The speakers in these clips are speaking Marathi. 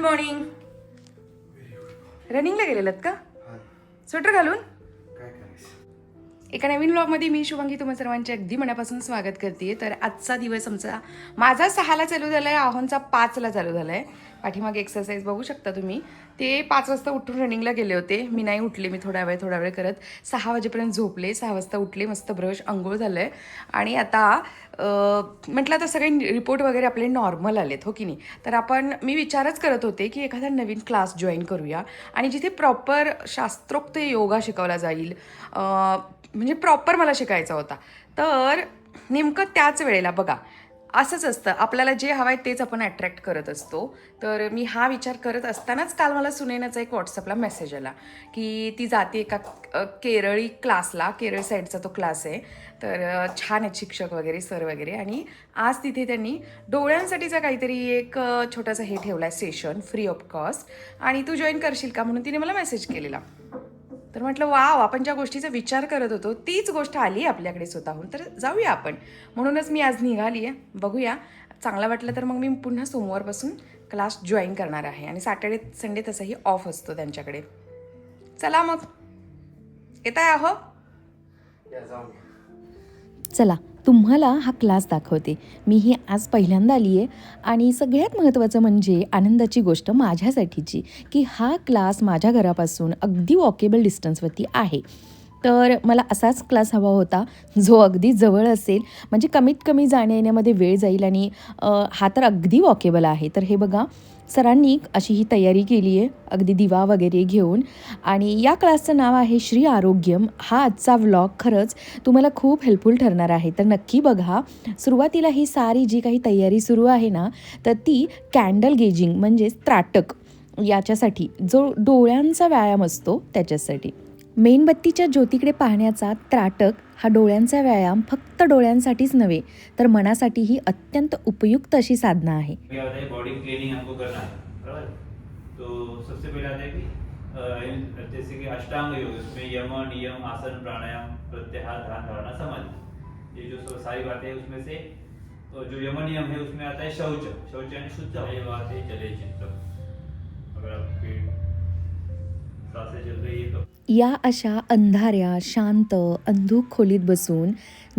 गुड मॉर्निंग रनिंगला गेलेलात का? स्वेटर घालून? एका नवीन ब्लॉगमध्ये मी शुभांगी तुम्हा सर्वांचे अगदी मनापासून स्वागत करते तर आजचा दिवस आमचा माझा सहाला चालू झाला आहे आहोंचा पाचला चालू झाला आहे पाठीमागे एक्सरसाइज बघू शकता तुम्ही. ते पाच वाजता उठून रनिंगला गेले होते. मी नाही उठले मी थोड्या वेळ थोडा वेळ करत सहा वाजेपर्यंत झोपले. सहा वाजता उठले मस्त ब्रश अंघोळ झालं आहे आणि आता म्हटलं आता सगळे रिपोर्ट वगैरे आपले नॉर्मल आलेत हो की नाही? तर आपण मी विचारच करत होते की एखादा नवीन क्लास जॉईन करूया. आणि जिथे प्रॉपर शास्त्रोक्त योगा शिकवला जाईल म्हणजे प्रॉपर मला शिकायचा होता. तर नेमकं त्याच वेळेला बघा असंच असतं. आपल्याला जे हवं आहे तेच आपण अट्रॅक्ट करत असतो. तर मी हा विचार करत असतानाच काल मला सुनेनाचा एक व्हॉट्सअपला मेसेज आला की ती जाते एका केरळी क्लासला केरळ साईडचा तो क्लास आहे. तर छान आहेत शिक्षक वगैरे सर वगैरे. आणि आज तिथे त्यांनी डोळ्यांसाठीचा काहीतरी एक छोटासा हे ठेवला आहे सेशन फ्री ऑफ कॉस्ट आणि तू जॉईन करशील का? म्हणून तिने मला मेसेज केलेला. तर म्हटलं वाव आपण ज्या गोष्टीचा विचार करत होतो तीच गोष्ट आली आपल्याकडे स्वतःहून. तर जाऊया आपण. म्हणूनच मी आज निघाली आहे बघूया. चांगलं वाटलं तर मग मी पुन्हा सोमवारपासून क्लास जॉईन करणार आहे आणि सॅटर्डे संडे तसाही ऑफ असतो त्यांच्याकडे. चला मग. येत आहे अहो चला. तुम्हाला हा क्लास दाखवते. मी ही आज पहिल्यांदा आली आहे आणि सगळ्यात महत्त्वाचं म्हणजे आनंदाची गोष्ट माझ्यासाठीची की हा क्लास माझ्या घरापासून अगदी वॉकेबल डिस्टन्सवरती आहे. तर मला असाच क्लास हवा होता जो अगदी जवळ असेल. म्हणजे कमीत कमी जाण्या येण्यामध्ये वेळ जाईल आणि हा तर अगदी वॉकेबल आहे. तर हे बघा सरांनी अशी ही तयारी केली आहे अगदी दिवा वगैरे घेऊन. आणि या क्लासचं नाव आहे श्री आरोग्यम. हा आजचा व्लॉग खरंच तुम्हाला खूप हेल्पफुल ठरणार आहे. तर नक्की बघा सुरुवातीला ही सारी जी काही तयारी सुरू आहे ना तर ती कॅन्डल गेजिंग म्हणजेच त्राटक याच्यासाठी जो डोळ्यांचा व्यायाम असतो त्याच्यासाठी. मेणबत्तीच्या ज्योतीकडे पाहण्याचा त्राटक हा डोळ्यांचा व्यायाम फक्त डोळ्यांसाठीच नव्हे तर मनासाठीही अत्यंत उपयुक्त अशी साधना आहे. बॉडी क्लिनिंग हमको करना है। तो सबसे पहले आता है कि जैसे कि अष्टांग योग उसमें यम नियम आसन प्राणायाम प्रत्याहार ध्यान धारणा समाधि ये जो सारी बातें हैं उसमें से तो जो यम नियम है उसमें आता है शौच। शौच यानी शुद्ध ये बात है चले चित्त। अगर आपकी सांसें चल रही है तो या अशा अंधाऱ्या शांत अंधूक खोलीत बसून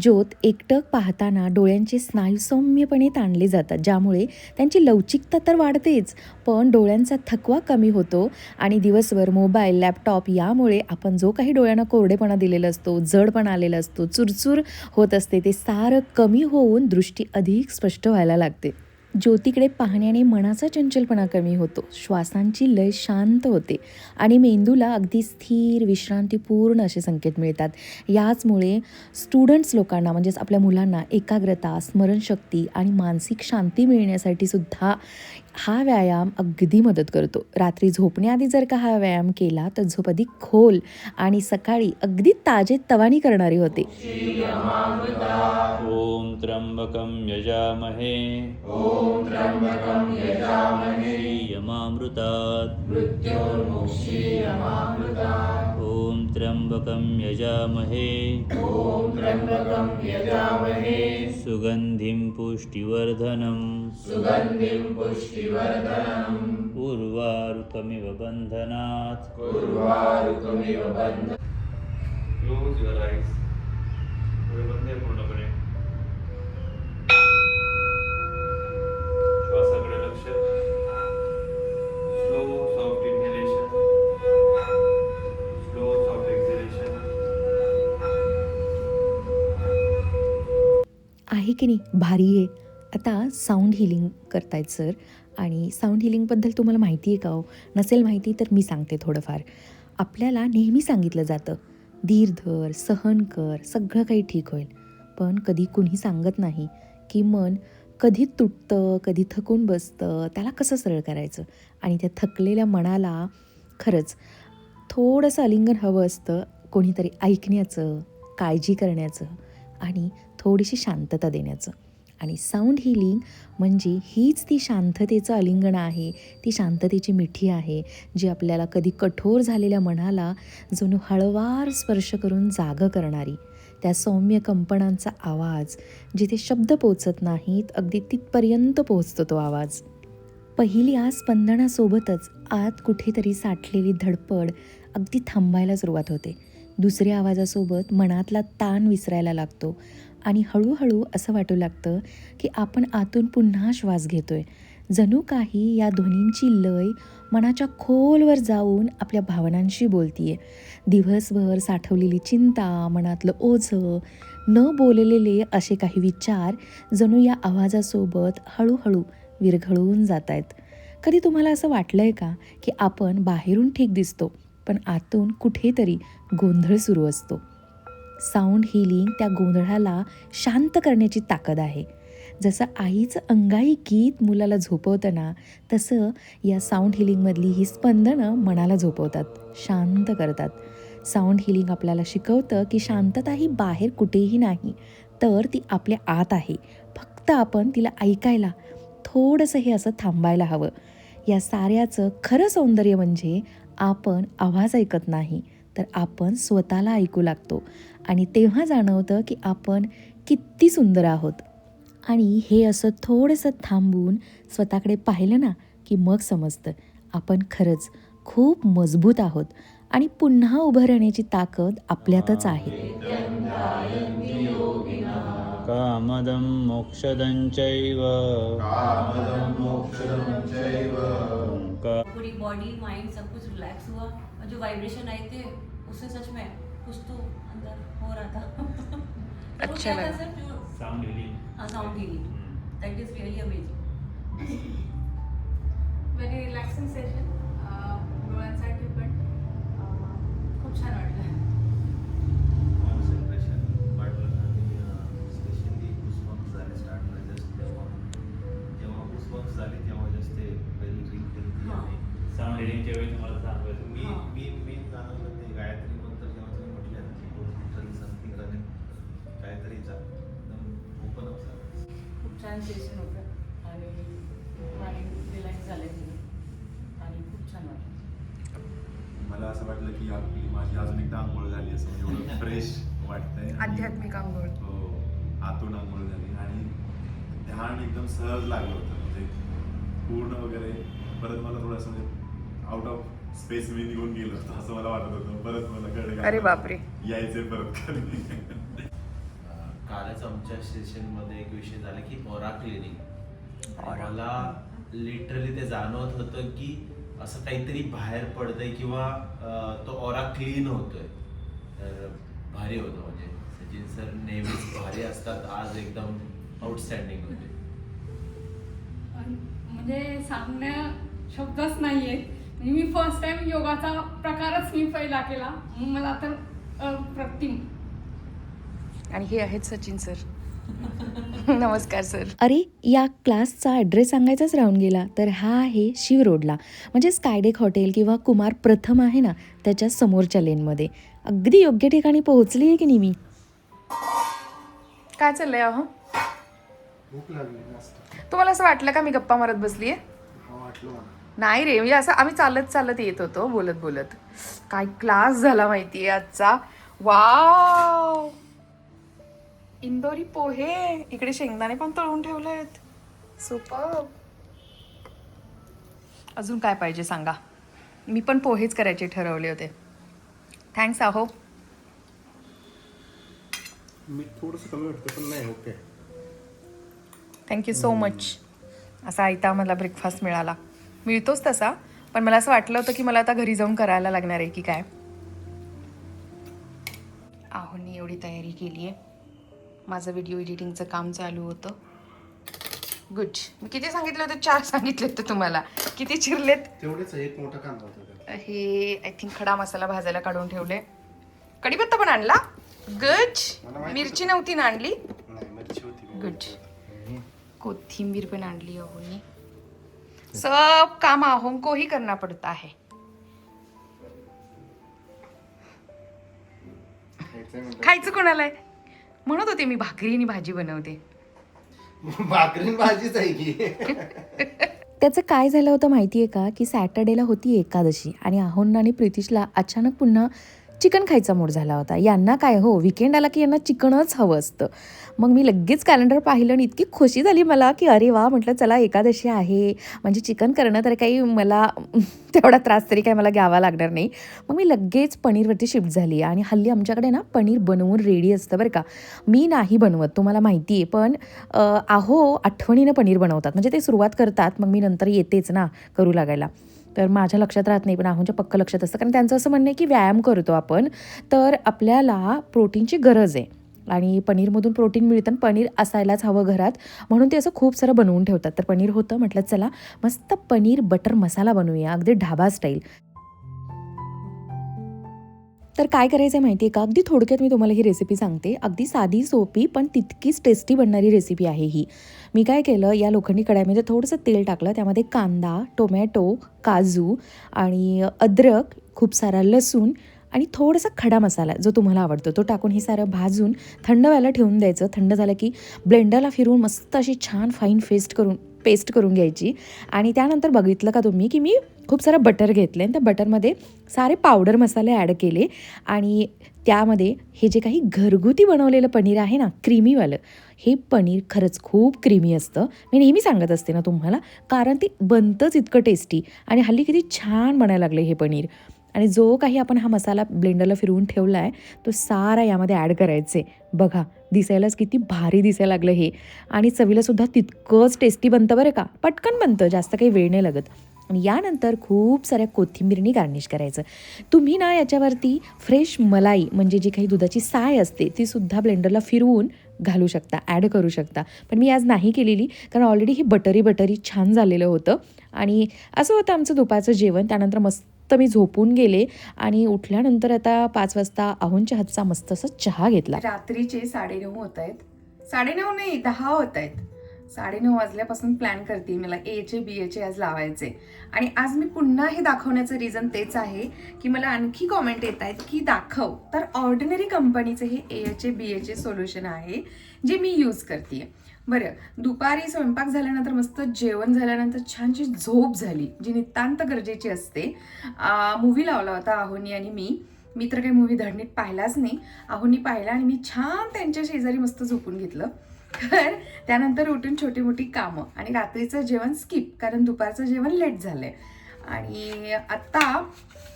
ज्योत एकटक पाहताना डोळ्यांचे स्नायू सौम्यपणे ताणले जातात ज्यामुळे त्यांची लवचिकता तर वाढतेच पण डोळ्यांचा थकवा कमी होतो आणि दिवसभर मोबाईल लॅपटॉप यामुळे आपण जो काही डोळ्यांना कोरडेपणा दिलेला असतो जडपणा आलेला असतो चुरचूर होत असते ते सारं कमी होऊन दृष्टी अधिक स्पष्ट व्हायला लागते. ज्योतीकडे पाहण्याने मनाचा चंचलपणा कमी होतो. श्वासांची लय शांत होते आणि मेंदूला अगदी स्थिर विश्रांतीपूर्ण असे संकेत मिळतात. याचमुळे स्टुडंट्स लोकांना म्हणजेच आपल्या मुलांना एकाग्रता स्मरणशक्ती आणि मानसिक शांती मिळण्यासाठी सुद्धा हा व्यायाम अगदी मदत करतो. रात्री झोपण्याआधी जर का हा व्यायाम केला तर झोप अधिक खोल आणि सकाळी अगदी ताजे तवानी करणारी होते. ॐ त्र्यम्बकं यजामहे. ॐ त्र्यम्बकं यजामहे. यमामृतात् ॐ त्र्यम्बकं यजामहे. ॐ त्र्यम्बकं यजामहे. सुगन्धिं पुष्टिवर्धनं. सुगन्धिं पुष्टिवर्धनं. उर्वारुकमिव बन्धनात्। उर्वारुकमिव बन्ध क्लोज युअर आईज डोळे बंद आहे पूर्णपणे श्वासाकडे लक्ष slow soft inhalation slow soft exhalation आहे की नाही? भारी आहे. आता साऊंड हिलिंग करतायत सर आणि साऊंड हिलिंगबद्दल तुम्हाला माहिती आहे का हो? नसेल माहिती तर मी सांगते थोडंफार. आपल्याला नेहमी सांगितलं जातं धीर धर सहन कर सगळं काही ठीक होईल. पण कधी कुणी सांगत नाही की मन कधी तुटतं कधी थकून बसतं त्याला कसं सरळ करायचं? आणि त्या थकलेल्या मनाला खरंच थोडंसं अलिंगन हवं असतं कोणीतरी ऐकण्याचं काळजी करण्याचं आणि थोडीशी शांतता देण्याचं. आणि साऊंड हिलिंग म्हणजे हीच ती शांततेचं अलिंगण आहे ती शांततेची मिठी आहे जी आपल्याला कधी कठोर झालेल्या मनाला जणू हळवार स्पर्श करून जागं करणारी. त्या सौम्य कंपनांचा आवाज जिथे शब्द पोचत नाहीत अगदी तिथपर्यंत पोचतो तो आवाज. पहिली आज स्पंदनासोबतच आत कुठेतरी साठलेली धडपड अगदी थांबायला सुरुवात होते. दुसऱ्या आवाजासोबत मनातला ताण विसरायला लागतो. आणि हळूहळू असं वाटू लागतं की आपण आतून पुन्हा श्वास घेतोय. जणू काही या ध्वनींची लय मनाच्या खोलवर जाऊन आपल्या भावनांशी बोलतीये. दिवसभर साठवलेली चिंता मनातलं ओझं न बोललेले असे काही विचार जणू या आवाजासोबत हळूहळू विरघळून जात आहेत कधी तुम्हाला असं वाटलं आहे का की आपण बाहेरून ठीक दिसतो पण आतून कुठेतरी गोंधळ सुरू असतो? साऊंड हिलिंग त्या गोंधळाला शांत करण्याची ताकद आहे. जसं आईचं अंगाई गीत मुलाला झोपवतं ना तसं या साऊंड हिलिंगमधली ही स्पंदनं मनाला झोपवतात शांत करतात. साऊंड हिलिंग आपल्याला शिकवतं की शांतता ही बाहेर कुठेही नाही तर ती आपल्या आत आहे. फक्त आपण तिला ऐकायला थोडंसं हे असं थांबायला हवं. या साऱ्याचं खरं सौंदर्य म्हणजे आपण आवाज ऐकत नाही तर आपण स्वतःला ऐकू लागतो. आणि तेव्हा जाणवतं की आपण किती सुंदर आहोत. आणि हे असं थोडंसं थांबून स्वतःकडे पाहिलं ना की मग समजतं. आपण खरंच खूप मजबूत आहोत. आणि पुन्हा उभं राहण्याची ताकद आपल्यातच आहे. कामदं मोक्षदं चैव. का- पूरी बॉडी माइंड सब कुछ रिलैक्स हुआ। और जो वाइब्रेशन थे उससे सच में कुछ तो अंदर हो रहा था। अच्छा लगा। सर जो sound healing sound healing. That is really amazing very relaxing session डोळ्यांसाठी पण खूप छान वाटलं। आंघोळ हो आतून आंघोळ झाली आणि ध्यान एकदम सहज लागलं होतं. म्हणजे पूर्ण वगैरे परत मला थोडंसं म्हणजे आउट ऑफ स्पेस मी निघून गेलो होतो असं मला वाटत होतं. परत मला कळलं अरे बापरे. यायचे परत खाली. कालच आमच्या सेशनमध्ये एक विषय झाला की ओरा क्लिनिंग मला लिटरली ते जाणवत होतं की असं काहीतरी बाहेर पडतंय किंवा तो ओरा क्लीन होतोय. तर भारी होतं म्हणजे. सचिन सर नेहमीच भारी असतात आज एकदम आउटस्टँडिंग होते. म्हणजे सांगण्या शब्दच नाही आहेत म्हणजे मी फर्स्ट टाइम योगाचा प्रकारच मी पहिला केला. मला तर अप्रतिम आणि हे आहेत सचिन सर. नमस्कार सर. अरे या क्लासचा ॲड्रेस सांगायचाच राहून गेला तर हा आहे शिव रोडला. म्हणजे स्कायडेक हॉटेल किंवा कुमार प्रथम आहे ना त्याच्या समोरच्या लेनमध्ये अगदी योग्य ठिकाणी पोहोचली आहे की नाही मी? काय चाललंय अहो? भूक लागली मस्त तुम्हाला असं वाटलं का मी गप्पा मारत बसलीये? हा वाटलं मला. नाही रे म्हणजे असं आम्ही चालत चालत येत होतो बोलत बोलत. काय क्लास झाला माहितीये आजचा? वाव इंदोरी पोहे. इकडे शेंगदाणे पण तळून ठेवले आहेत सुपर अजून काय पाहिजे सांगा? मी पण पोहेच करायचे ठरवले होते. थँक्स आहो मी थोडंसं कमी वाटतं पण नाही ओके थँक्यू सो मच असा आयता मला ब्रेकफास्ट मिळाला. मिळतोच तसा पण मला असं वाटलं होतं की मला आता घरी जाऊन करायला लागणार आहे की काय. आहोनी एवढी तयारी केली आहे. माझं व्हिडिओ एडिटिंगचं काम चालू होतं. गुड मी किती सांगितलं होतं? चार सांगितले होते तुम्हाला. किती चिरलेत? तेवढेच एक मोठा त्यात. हे आय थिंक खडा मसाला भाजायला काढून ठेवले. कढीपत्ता पण आणला? गज मिरची नव्हती ना आणली? नाही मिरची होती गुड कोथिंबीर पण आणली अहोनी सब काम आहों को ही करना पड़ता है खायचं कोणाला आहे? म्हणत होते मी भाकरी आणि भाजी बनवते. भाकरीन भाजीच आहे की. त्याचं काय झालं होतं माहिती आहे का? की सॅटर्डेला होती एकादशी आणि आहोंना आणि प्रितिशला अचानक पुन्हा चिकन खायचा मूड झाला होता. यांना काय हो विकेंड आला की यांना चिकनच हवं असतं. मग मी लगेच कॅलेंडर पाहिलं आणि इतकी खुशी झाली मला की अरे वा म्हटलं चला एकादशी आहे. म्हणजे चिकन करणं तर काही मला तेवढा त्रास तरी काही मला घ्यावा लागणार नाही. मग मी लगेच पनीरवरती शिफ्ट झाली आणि हल्ली आमच्याकडे ना पनीर बनवून रेडी असतं बरं का. मी नाही बनवत तुम्हाला माहिती आहे पण आहो आठवणीनं पनीर बनवतात. म्हणजे ते सुरुवात करतात मग मी नंतर येतेच ना करू लागायला. तर माझ्या लक्षात राहत नाही पण आहोंच्या पक्क लक्षात असतं. कारण त्यांचं असं म्हणणं आहे की व्यायाम करतो आपण तर आपल्याला प्रोटीनची गरज आहे. आणि पनीरमधून प्रोटीन मिळतं आणि पनीर असायलाच हवं घरात. म्हणून ते असं खूप सारं बनवून ठेवतात. तर पनीर होतं म्हटलं चला मस्त पनीर बटर मसाला बनवूया. अगदी ढाबा स्टाईल तर काय करायचं आहे माहिती आहे का? अगदी थोडक्यात मी तुम्हाला ही रेसिपी सांगते. अगदी साधी सोपी पण तितकीच टेस्टी बनणारी रेसिपी आहे ही. मी काय केलं या लोखंडी कढाईमध्ये म्हणजे थोडंसं तेल टाकलं. त्यामध्ये कांदा टोमॅटो काजू आणि अद्रक खूप सारा लसूण आणि थोडासा खडा मसाला जो तुम्हाला आवडतो तो टाकून हे सारं भाजून थंड व्हायला ठेवून द्यायचं. थंड झालं की ब्लेंडरला फिरवून मस्त अशी छान फाईन फेस्ट करून पेस्ट करून घ्यायची. आणि त्यानंतर बघितलं का तुम्ही की मी खूप सारं बटर घेतलं आणि त्या बटरमध्ये सारे पावडर मसाले ॲड केले. आणि त्यामध्ये हे जे काही घरगुती बनवलेलं पनीर आहे ना क्रीमीवालं हे पनीर खरंच खूप क्रीमी असतं. मी नेहमी सांगत असते ना तुम्हाला कारण ते बनतंच इतकं टेस्टी आणि हल्ली किती छान बनायला लागले हे पनीर. आणि जो काही आपण हा मसाला ब्लेंडरला फिरवून ठेवला आहे तो सारा यामध्ये ॲड करायचे बघा दिसायलाच किती भारी दिसायला लागलं हे. आणि चवीलासुद्धा तितकंच टेस्टी बनतं बरं का. पटकन बनतं जास्त काही वेळ नाही लागत. आणि यानंतर खूप साऱ्या कोथिंबीरनी गार्निश करायचं. तुम्ही ना याच्यावरती फ्रेश मलाई म्हणजे जी काही दुधाची साय असते ती सुद्धा ब्लेंडरला फिरवून घालू शकता ॲड करू शकता. पण मी आज नाही केलेली कारण ऑलरेडी ही बटरी बटरी छान झालेलं होतं. आणि असं होतं आमचं दुपारचं जेवण त्यानंतर मस्त मी झोपून गेले आणि उठल्यानंतर आता पाच वाजता आहोंच्या हातचा मस्त असा चहा घेतला. रात्रीचे साडेनऊ होत आहेत. साडेनऊ नाही दहा होत आहेत. साडेनऊ वाजल्यापासून प्लॅन करते. मला एचे बी एचे आज लावायचे. आणि आज मी पुन्हा हे दाखवण्याचं रिझन तेच आहे की मला आणखी कॉमेंट येत आहेत की दाखव. तर ऑर्डिनरी कंपनीचं हे एचे बी एचे सोल्युशन आहे जे मी यूज करते बरं दुपारी स्वयंपाक झाल्यानंतर मस्त जेवण झाल्यानंतर छानशी झोप झाली जी नितांत गरजेची असते. मूवी लावला होता आहोनी आणि मी. मी तर काही मूवी धडनीत पाहिलाच नाही. आहोनी पाहिला आणि मी छान त्यांच्या शेजारी मस्त झोपून घेतलं. तर त्यानंतर उठून छोटी मोठी कामं. आणि रात्रीचं जेवण स्किप कारण दुपारचं जेवण लेट झालंय. आणि आत्ता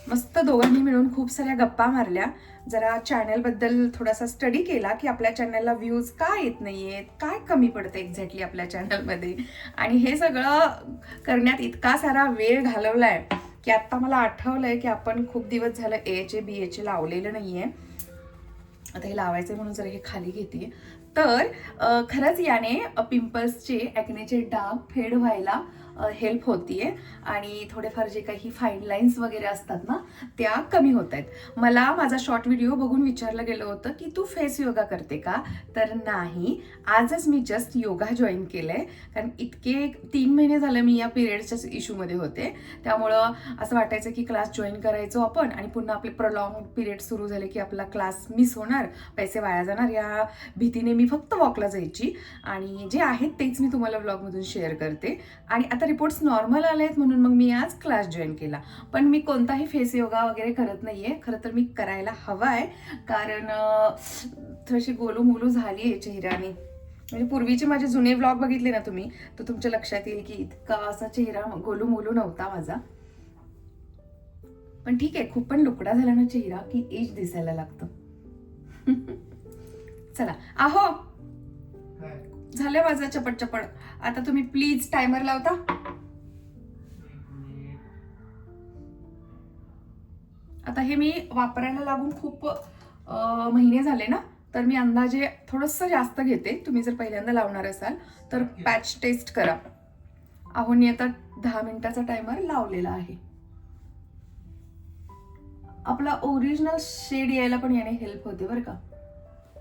मस्त दोघांनी मिळून खूप साऱ्या गप्पा मारल्या. जरा चॅनलबद्दल थोडासा स्टडी केला की आपल्या चॅनलला व्ह्यूज का येत नाही आहेत काय कमी पडतं एक्झॅक्टली आपल्या चॅनलमध्ये आणि हे सगळं करण्यात इतका सारा वेळ घालवलाय की आत्ता मला आठवलं आहे की आपण खूप दिवस झालं एचे बी एचे लावलेलं नाहीये. आता हे लावायचं म्हणून जर हे खाली घेते. तर खरंच याने पिंपल्सचे ॲक्नेचे डाग फेड व्हायला हेल्प होतीये. आणि थोडेफार जे काही फाईन लाईन्स वगैरे असतात ना त्या कमी होत आहेत मला माझा शॉर्ट व्हिडिओ बघून विचारलं गेलं होतं की तू फेस योगा करते का? तर नाही. आजच मी जस्ट योगा जॉईन केलं आहे कारण इतके तीन महिने झाले मी या पिरियडच्या इश्यूमध्ये होते. त्यामुळं असं वाटायचं की क्लास जॉईन करायचो आपण आणि पुन्हा आपले प्रलॉंग पिरियड सुरू झाले की आपला क्लास मिस होणार. पैसे वाया जाणार. या भीतीने मी फक्त वॉकला जायची. आणि जे आहेत तेच मी तुम्हाला ब्लॉगमधून शेअर करते. आणि आता रिपोर्ट्स नॉर्मल आले आहेत म्हणून मग मी आज क्लास जॉईन केला. पण मी कोणताही फेस योगा वगैरे करत नाही आहे खरं तर मी करायला हवा आहे कारण थोडीशी गोलू मोलू झाली आहे चेहऱ्याने. म्हणजे पूर्वीचे माझे जुने ब्लॉग बघितले ना तुम्ही तर तुमच्या लक्षात येईल की इतका असा चेहरा गोलू मोलू नव्हता माझा. पण ठीक आहे खूप पण लुकडा झाला ना चेहरा की एज दिसायला लागतं. चला. आहो! झालं माझं चपट चपट आता तुम्ही प्लीज टायमर लावता. आता हे मी वापरायला लागून खूप महिने झाले ना तर मी अंदाजे थोडंसं जास्त घेते. तुम्ही जर पहिल्यांदा लावणार असाल तर पॅच टेस्ट करा. आहोनी आता दहा मिनिटाचा टायमर लावलेला आहे. आपला ओरिजिनल शेड यायला पण याने हेल्प होते बरं का.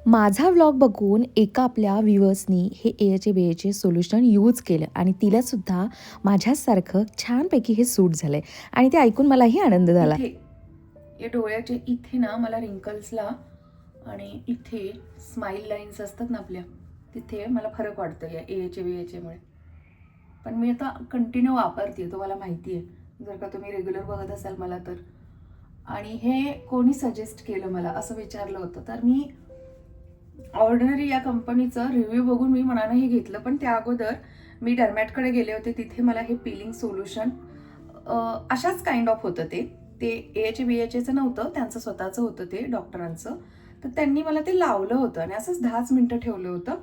माझा व्लॉग बघून एका आपल्या व्ह्युअर्सनी हे एचे बेचे सोल्युशन यूज केलं. आणि तिलासुद्धा माझ्यासारखं छानपैकी हे सूट झालं आहे आणि ते ऐकून मलाही आनंद झाला. या डोळ्याच्या इथे ना मला रिंकल्सला आणि इथे स्माईल लाईन्स असतात ना आपल्या तिथे मला फरक वाटतो या एचे एचेमुळे पण मी आता कंटिन्यू वापरते तुम्हाला माहिती आहे जर का तुम्ही रेग्युलर बघत असाल मला तर. आणि हे कोणी सजेस्ट केलं मला असं विचारलं होतं. तर मी ऑर्डिनरी या कंपनीचं रिव्ह्यू बघून मी मनानं हे घेतलं पण त्या अगोदर मी डरमॅटकडे गेले होते तिथे मला हे पिलिंग सोल्युशन अशाच काइंड ऑफ होतं ते. ते एच बी एच एचं नव्हतं त्यांचं स्वतःचं होतं ते डॉक्टरांचं तर त्यांनी मला ते लावलं होतं आणि असंच दहाच मिनटं ठेवलं होतं.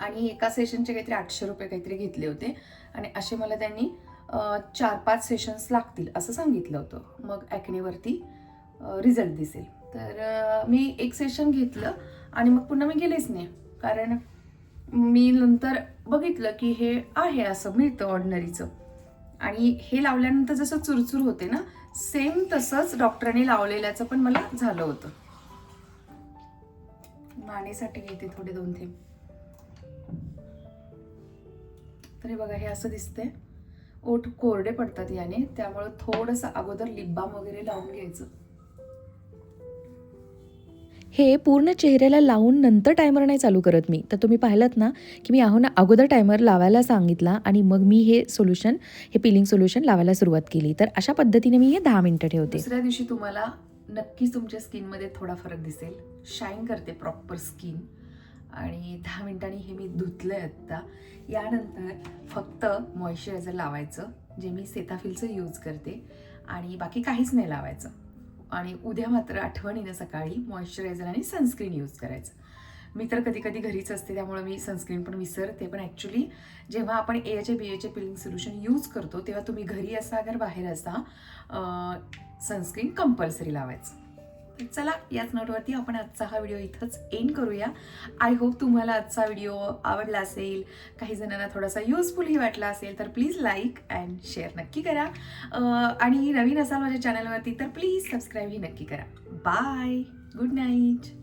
आणि एका सेशनचे काहीतरी आठशे रुपये काहीतरी घेतले होते. आणि असे मला त्यांनी चार पाच सेशन्स लागतील असं सांगितलं होतं. मग ॲक्नेवरती रिझल्ट दिसेल. तर मी एक सेशन घेतलं आणि मग पुन्हा मी गेलेच नाही. कारण मी नंतर बघितलं की हे आहे असं मिळतं ऑर्डनरीचं आणि हे लावल्यानंतर जसं चुरचूर होते ना सेम तसंच डॉक्टरांनी लावलेल्याचं पण मला झालं होतं. मानेसाठी घेते थोडे दोन थेंब. तर हे बघा हे असं दिसतंय. ओठ कोरडे पडतात याने त्यामुळे थोडंसं अगोदर लिप बाम वगैरे लावून घ्यायचं. हे पूर्ण चेहऱ्याला लावून नंतर टायमर नाही चालू करत मी. तर तुम्ही पाहिलात ना की मी आहो ना अगोदर टायमर लावायला सांगितला आणि मग मी हे सोल्युशन हे पिलिंग सोल्युशन लावायला सुरुवात केली. तर अशा पद्धतीने मी हे दहा मिनटं ठेवते. दुसऱ्या दिवशी तुम्हाला नक्कीच तुमच्या स्किनमध्ये थोडा फरक दिसेल. शाईन करते प्रॉपर स्किन आणि दहा मिनिटांनी हे मी धुतलं आहे आत्ता. यानंतर फक्त मॉइश्चरायझर लावायचं जे मी सेताफिलचं यूज करते. आणि बाकी काहीच नाही लावायचं. आणि उद्या मात्र आठवणीनं सकाळी मॉइश्चरायझर आणि सनस्क्रीन यूज करायचं. मी तर कधी कधी घरीच असते त्यामुळे मी सनस्क्रीन पण विसरते. पण ॲक्च्युली जेव्हा आपण ए एचे बी एचे पिलिंग सोल्युशन यूज करतो तेव्हा तुम्ही घरी असा अगर बाहेर असा सनस्क्रीन कंपल्सरी लावायचं. तर चला याच नोटवरती आपण आजचा हा व्हिडिओ इथंच एंड करूया. आय होप तुम्हाला आजचा व्हिडिओ आवडला असेल काही जणांना थोडासा युजफुलही वाटला असेल तर प्लीज लाईक अँड शेअर नक्की करा. आणि नवीन असाल माझ्या चॅनलवरती तर प्लीज सबस्क्राईबही नक्की करा. Bye good night